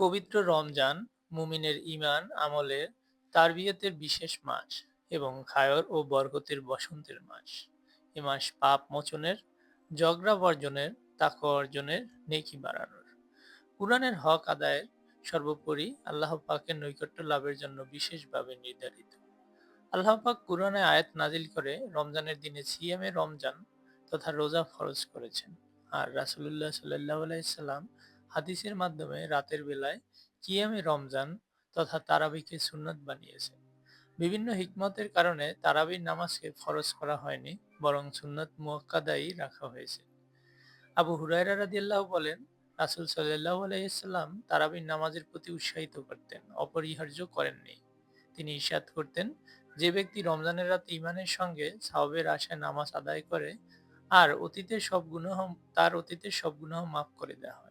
পবিত্র রমজান মুমিনের ঈমান আমলে তারবিয়তের বিশেষ মাস এবং খায়র ও বরকতের বসন্তের মাস। এ মাস পাপ মোচনের, ঝগড়া বর্জনের, তাকওয়া অর্জনের, নেকি বাড়ানোর, কুরআনের হক আদায়ের, সর্বোপরি আল্লাহ পাকের নৈকট্য লাভের জন্য বিশেষভাবে নির্ধারিত। আল্লাহ পাক কুরআনে আয়াত নাজিল করে রমজানের দিনে সিয়ামে রমজান তথা রোজা ফরজ করেছেন আর রাসূলুল্লাহ সাল্লাহ আলাইহি সাল্লাম হাদিসের মাধ্যমে রাতের বেলায় কিয়ামে রমজান তথা তারাবিকে সুন্নত বানিয়েছেন বিভিন্ন হিকমতের কারণে তারাবির নামাজকে ফরজ করা হয়নি, বরং সুন্নত মুয়াক্কাদাই রাখা হয়েছে। আবু হুরায়রা রাদিয়াল্লাহু বলেন, রাসূল সাল্লাল্লাহু আলাইহি সাল্লাম তারাবির নামাজের প্রতি উৎসাহিত করতেন, অপরিহার্য করেননি। তিনি ইরশাদ করতেন, যে ব্যক্তি রমজানের রাতে ইমানের সঙ্গে সাওয়াবের আশায় নামাজ আদায় করে, আর অতীতের সব গুনাহ, তার অতীতের সব গুনাহ মাফ করে দেওয়া হয়।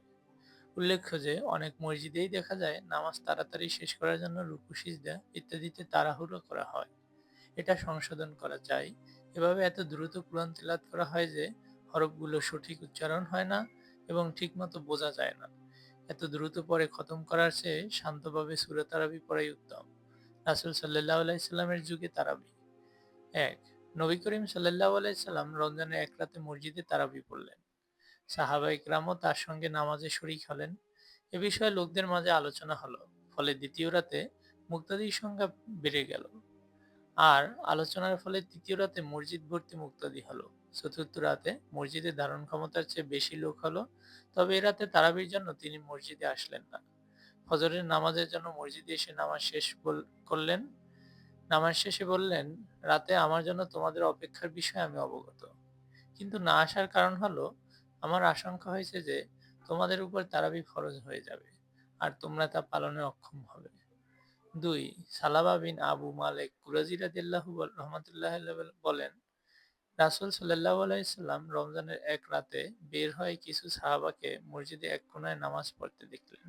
উল্লেখ্য যে, অনেক মসজিদেই দেখা যায় নামাজ তাড়াতাড়ি শেষ করার জন্য রুকু, সিজদা ইত্যাদিতে তাড়াহুড়ো করা হয়। এটা সংশোধন করা চাই এভাবে এত দ্রুত কোরআন তেলাত করা হয় যে, হরফগুলো সঠিক উচ্চারণ হয় না এবং ঠিকমতো বোঝা যায় না। এত দ্রুত পরে খতম করার চেয়ে শান্তভাবে সুরে তারাবি পড়াই উত্তম। রাসুল সাল্লাহ আলাইসাল্লামের যুগে তারাবি। এক, নবী করিম সাল্লাহ আলাইসাল্লাম রমজানের এক রাতে মসজিদে তারাবি পড়লেন। সাহাবা ইকরামও তার সঙ্গে নামাজে শরিক হলেন। এ বিষয়ে লোকদের মাঝে আলোচনা হলো, ফলে দ্বিতীয় রাতে মুক্তাদির সংখ্যা বেড়ে গেল। আর আলোচনার ফলে তৃতীয় রাতে মসজিদ ভর্তি মুক্তাদি হলো। চতুর্থ রাতে মসজিদে ধারণ ক্ষমতার চেয়ে বেশি লোক হলো, তবে এ রাতে তারাবির জন্য তিনি মসজিদে আসলেন না। ফজরের নামাজের জন্য মসজিদে এসে নামাজ শেষ করলেন। নামাজ শেষে বললেন, রাতে আমার জন্য তোমাদের অপেক্ষার বিষয়ে আমি অবগত। কিন্তু না আসার কারণ হলো আমার আশঙ্কা হয়েছে যে তোমাদের উপর তারাবি ফরজ হয়ে যাবে আর তোমরা তা পালনে অক্ষম হবে। দুই সালাবা বিন আবু মালেক কুরাজিরাদিল্লাহু রহমতুল্লাহ বলেন, রাসুল সাল্লাহ আলাইসাল্লাম রমজানের এক রাতে বের হয়ে কিছু সাহাবাকে মসজিদে এক কোনায় নামাজ পড়তে দেখলেন।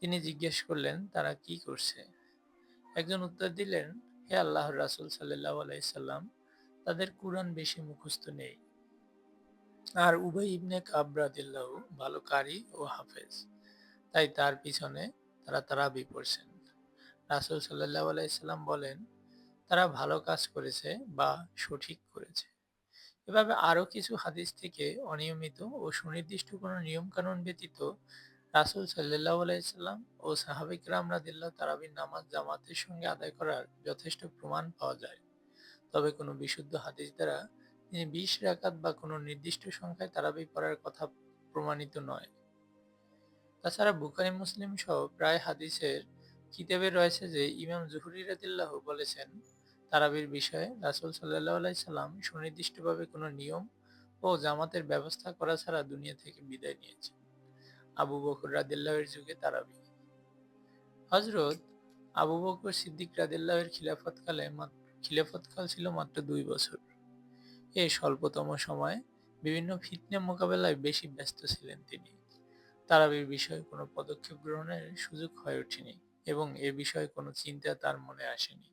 তিনি জিজ্ঞেস করলেন, তারা কি করছে? একজন উত্তর দিলেন, হে আল্লাহর রাসুল সাল্লাহ আলাইসাল্লাম তাদের কুরআন বেশি মুখস্থ নেই। আর উভয় ইবনে কাবরাদিল্লাহ ভালো কারি ও হাফেজ। তাই তার পিছনে তারা তারাবি পড়ছেন। রাসুল সাল্লাহ আলাইসাল্লাম বলেন, তারা ভালো কাজ করেছে বা সঠিক করেছে। এভাবে আরও কিছু হাদিস থেকে অনিয়মিত ও সুনির্দিষ্ট কোনো নিয়মকানুন ব্যতীত রাসুল সাল্লাহ আলাইসাল্লাম ও সাহাবিক রামরাদিল্লাহ তারাবির নামাজ জামাতের সঙ্গে আদায় করার যথেষ্ট প্রমাণ পাওয়া যায়। তবে কোনো বিশুদ্ধ হাদিস দ্বারা বিশ রাকাত বা কোনো নির্দিষ্ট সংখ্যায় তারাবি পড়ার কথা প্রমাণিত নয়। তাছাড়া বুখারি, মুসলিম সহ প্রায় হাদিসের কিতাবে রয়েছে যে, ইমাম জুহুরি রাদিল্লাহ বলেছেন, তারাবির বিষয়ে রাসুল সাল্লাহ আলাইসাল্লাম সুনির্দিষ্টভাবে কোনো নিয়ম ও জামাতের ব্যবস্থা করা ছাড়া দুনিয়া থেকে বিদায় নিয়েছেন। আবু বকর রাদিল্লাহের যুগে তারাবি। হজরত আবু বকর সিদ্দিক রাদিল্লাহের খিলাফতকালে খিলাফতকাল ছিল মাত্র দুই বছর। এই স্বল্পতম সময়ে বিভিন্ন ফিতনে মোকাবেলায় বেশি ব্যস্ত ছিলেন তিনি। তারাবির বিষয়ে কোনো পদক্ষেপ গ্রহণের সুযোগ হয়ে ওঠেনি এবং এ বিষয়ে কোনো চিন্তা তার মনে আসেনি।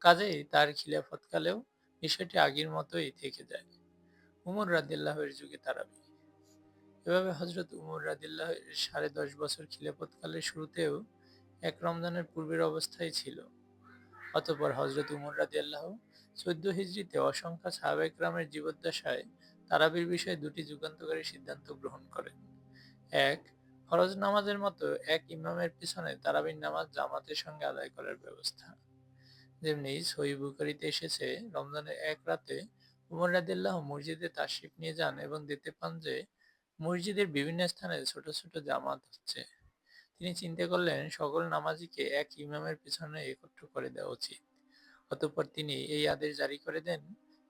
কাজেই তার খিলাফতকালেও বিষয়টি আগের মতোই থেকে যায়। উমর রাদিল্লাহের যুগে তারাবি। এভাবে হজরত উমর রাদিল্লাহ সাড়ে দশ বছর খিলাফতকালের শুরুতেও এক রমজানের পূর্বের অবস্থায় ছিল। অতপর হজরত উমর রাদিয়াল্লাহ চোদ্দ হিজড়িতে অসংখ্য সাহাবেকরামের জীবদ্দশায় তারাবির বিষয়ে দুটি যুগান্তকারী সিদ্ধান্ত গ্রহণ করেন। এক, ফরজ নামাজের মতো এক ইমামের পিছনে তারাবির নামাজ জামাতের সঙ্গে আদায় করার ব্যবস্থা। যেমনি সহি বুকারিতে এসেছে, রমজানের এক রাতে উমর রাদিল্লাহ মসজিদে তাশরিফ নিয়ে যান এবং দেখতে পান যে মসজিদের বিভিন্ন স্থানে ছোট ছোট জামাত হচ্ছে তিনি চিন্তা করলেন, সকল নামাজিকে এক ইমামের পিছনে একত্র করে দেওয়া উচিত। অতঃপর তিনি এই আদেশ জারি করে দেন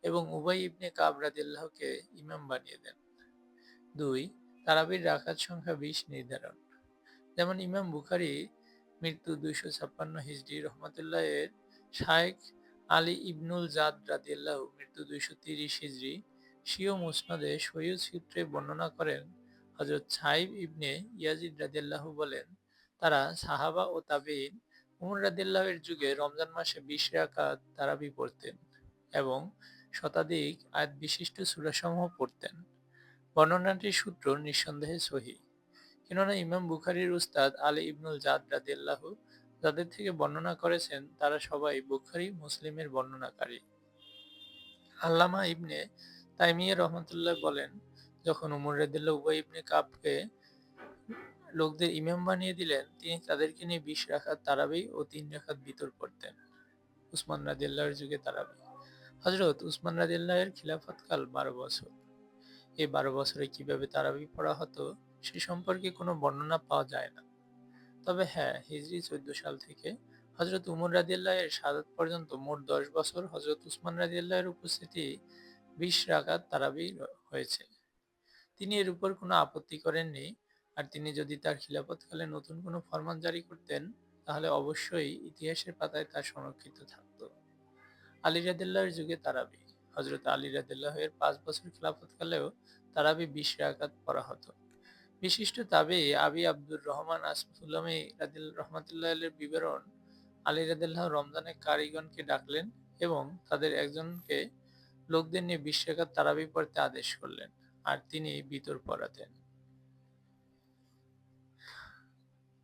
এবং উভয় ইবনে কাবরাদিল্লাহকে ইমাম বানিয়ে দেন। দুই, তারাবির রাখার সংখ্যা বিশ নির্ধারণ। যেমন ইমাম বুখারি মৃত্যু দুইশো ছাপ্পান্ন হিজড়ি রহমতুল্লাহ এর শায়েখ আলী ইবনুল জাদ রাদিয়াল্লাহ মৃত্যু দুইশো তিরিশ হিজড়ি সিও মুসনাদে সৈয়দ সূত্রে বর্ণনা করেন হজরত সাইব ইবনে ইয়াজিদ রাদিয়াল্লাহু বলেন, তারা সাহাবা ও তাবিন উমর রাদিল্লাহের যুগে রমজান মাসে বিশ রাকাত তারাবি পড়তেন এবং শতাধিক আয়াত বিশিষ্ট সূরাসমূহ পড়তেন। বর্ণনাটির সূত্র নিঃসন্দেহে সহি। কেননা ইমাম বুখারীর উস্তাদ আলী ইবনুল জাদ রাদিয়াল্লাহু যাদের থেকে বর্ণনা করেছেন, তারা সবাই বুখারি, মুসলিমের বর্ণনাকারী। আল্লামা ইবনে তাইমিয়া রহমতুল্লাহ বলেন, যখন উমর রাদিল্লাহ উবাই ইবনে কাবকে লোকদের ইমাম বানিয়ে দিলেন, তিনি তাদেরকে নিয়ে বিশ রাখাত তারাবি ও তিন রাখাত বিতর পড়তেন উসমান রাদিল্লাহর যুগে তারাবি। হজরত উসমান রাদিল্লাহের খিলাফতকাল বারো বছর। এই বারো বছরে কীভাবে তারাবি পড়া হতো, সে সম্পর্কে কোনো বর্ণনা পাওয়া যায় না। তবে হ্যাঁ হিজরি চোদ্দ সাল থেকে হজরত উমর রাদিয়াল্লাহের সাদাত পর্যন্ত মোট দশ বছর হজরত উসমান রাদিয়াল্লাহের উপস্থিতি বিশ রাকাত তারাবি হয়েছে। তিনি এর উপর কোনো আপত্তি করেননি আর তিনি যদি তার খিলাফতকালে নতুন কোনো ফরমান জারি করতেন, তাহলে অবশ্যই ইতিহাসের পাতায় তা সংরক্ষিত থাকত। আলী রাদিল্লাহর যুগে তারাবি। হজরত আলী রাদিল্লাহের পাঁচ বছর খিলাফতকালেও তারাবি বিশ রাকাত পড়া হতো। বিশিষ্ট তাবে আবি আব্দুর রহমান আসফুল্লামী রাদিল রহমাতুল্লাহ বিবরণ আলী রাদিল্লাহ রমজানে কারিগণকে ডাকলেন এবং তাদের একজনকে লোকদের নিয়ে বিশ রাকাত তারাবি পড়তে আদেশ করলেন, আর তিনি বিতর পড়াতেন।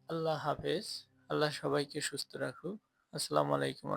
আল্লাহ হাফেজ। আল্লাহ সবাইকে সুস্থ রাখুক। আসসালামু আলাইকুম